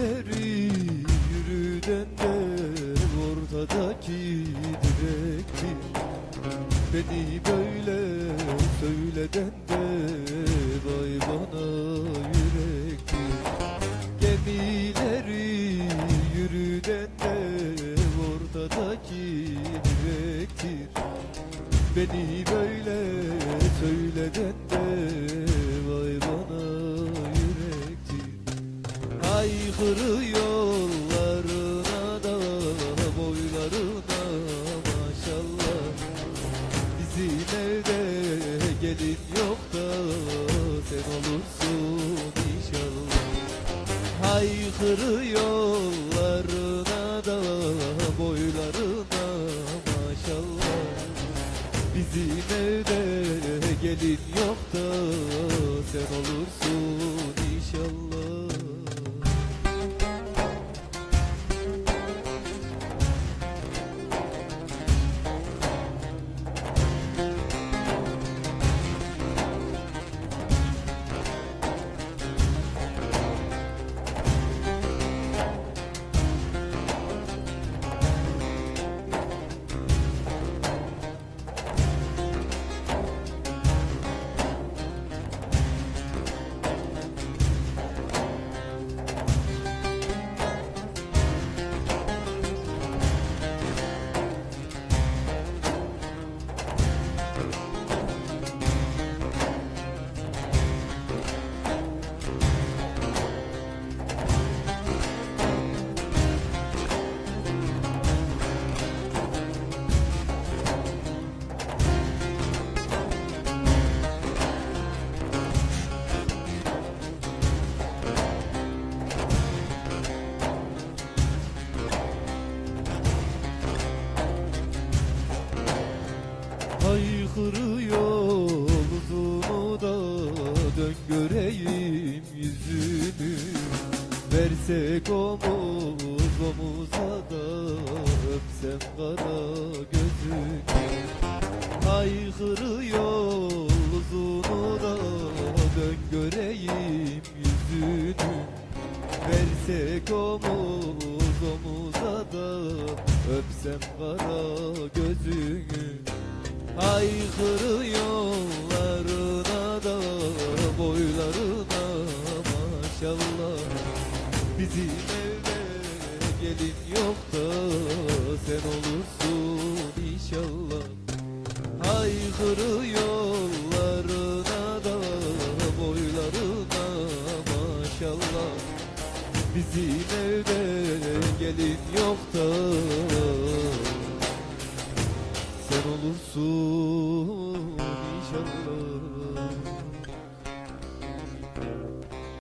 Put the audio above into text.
deri yürüden de ortadaki direkti Beni böyle söyleden de vay bana yürekti Gemileri yürüden de ortadaki direktir Beni böyle söyleden de Aykırı yollarına da boylarına maşallah. Bizim evde gelin yok da sen olursun inşallah. Aykırı yollarına da boylarına maşallah. Bizim evde gelin yok da sen olursun Aykırı yol uzunu da dön göreyim yüzünü. Versek omuz omuza da öpsem kara gözünü. Aykırı yol uzunu da dön göreyim yüzünü. Versek omuz omuza da öpsem kara gözünü Aykırı yollarına da boylarına maşallah. Bizim evde gelin yok da sen olursun inşallah. Aykırı yollarına da boylarına maşallah. Bizim evde gelin yok da sen olursun inşallah